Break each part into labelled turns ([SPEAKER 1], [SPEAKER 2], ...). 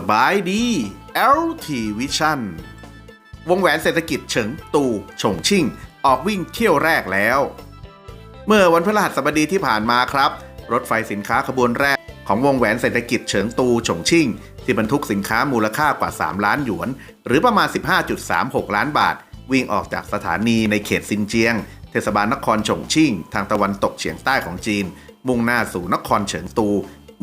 [SPEAKER 1] สบายดี LT Vision วงแหวนเศรษฐกิจเฉิงตูฉงชิ่ง ออกวิ่งเที่ยวแรกแล้ว เมื่อวันพฤหัสบดีที่ผ่านมาครับ รถไฟสินค้าขบวนแรกของวงแหวนเศรษฐกิจเฉิงตูฉงชิ่ง ที่บรรทุกสินค้ามูลค่ากว่า 3 ล้านหยวน หรือประมาณ 15.36 ล้านบาท วิ่งออกจากสถานีในเขตซินเจียง เทศบาลนครฉงชิ่ง ทางตะวันตกเฉียงใต้ของจีน มุ่งหน้าสู่นครเฉิงตู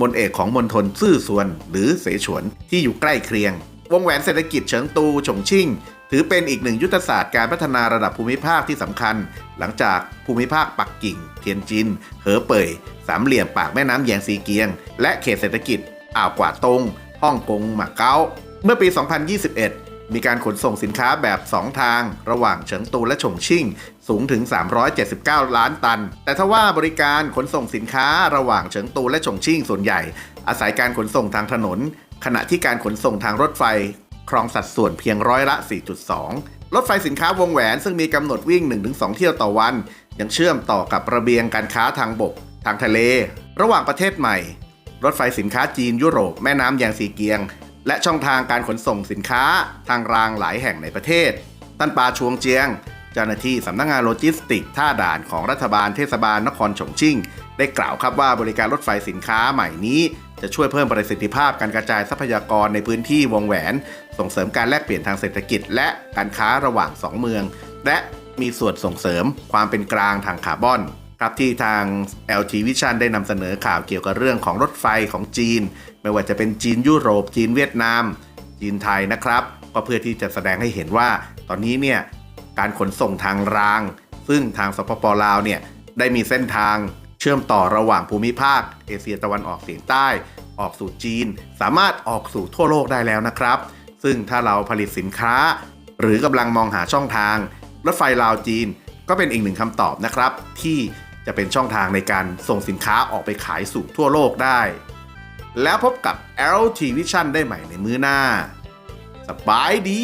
[SPEAKER 1] มณเอกของมณฑลซื่อซวน หรือเสฉวนที่อยู่ใกล้เคียง วงแหวนเศรษฐกิจเฉิงตูฉงชิ่ง ถือเป็นอีกหนึ่งยุทธศาสตร์การพัฒนาระดับภูมิภาคที่สำคัญ หลังจากภูมิภาคปักกิ่ง เทียนจิน เหอเป่ยสามเหลี่ยมปากแม่น้ำแยงซีเกียง และเขตเศรษฐกิจอ่าวกวาดตงฮ่องกงหมาเก๊าเมื่อปี 2021 มีการขนส่งสินค้าแบบ 2 ทาง ระหว่างเฉิงตูและฉงชิ่ง สูงถึง 379 ล้านตัน แต่ทว่าบริการขนส่งสินค้าระหว่างเฉิงตูและฉงชิ่งส่วนใหญ่ อาศัยการขนส่งทางถนน ขณะที่การขนส่งทางรถไฟ ครองสัดส่วนเพียงร้อยละ 4.2 รถไฟสินค้าวงแหวนซึ่งมีกำหนดวิ่ง 1-2 เที่ยวต่อวัน ยังเชื่อมต่อกับระเบียงการค้าทางบก ทางทะเล ระหว่างประเทศใหม่ รถไฟสินค้าจีนยุโรปแม่น้ำแยงซีเกียง และช่องทางการขนส่งสินค้าทางรางหลายแห่งในประเทศตันปาชวงเจียง เจ้าหน้าที่สำนักงานโลจิสติก ท่าด่านของรัฐบาลเทศบาลนครฉงชิ่ง ได้กล่าวครับว่าบริการรถไฟสินค้าใหม่นี้ จะช่วยเพิ่มประสิทธิภาพการกระจายทรัพยากรในพื้นที่วงแหวน ส่งเสริมการแลกเปลี่ยนทางเศรษฐกิจ และการค้าระหว่างสองเมือง และมีส่วนส่งเสริมความเป็นกลางทางคาร์บอน ครับที่ทาง LG Vision ได้นำเสนอข่าวเกี่ยวกับเรื่องของรถไฟของจีน ไม่ว่าจะเป็นจีนยุโรป จีนเวียดนาม จีนไทยนะครับก็เพื่อที่จะแสดงให้เห็นว่า ตอนนี้เนี่ยการขนส่งทางราง ซึ่งทางสปปลาวเนี่ยได้มีเส้นทางเชื่อมต่อระหว่างภูมิภาค เอเชียตะวันออกเฉียงใต้ ออกสู่จีน สามารถออกสู่ทั่วโลกได้แล้วนะครับ ซึ่งถ้าเราผลิตสินค้า หรือกำลังมองหาช่องทาง รถไฟลาวจีน ก็เป็นอีกหนึ่งคำตอบนะครับ ที่ จะเป็นช่องทางในการส่งสินค้าออกไปขายสู่ทั่วโลกได้ แล้วพบกับ LT Vision ได้ใหม่ในมื้อหน้า สบายดี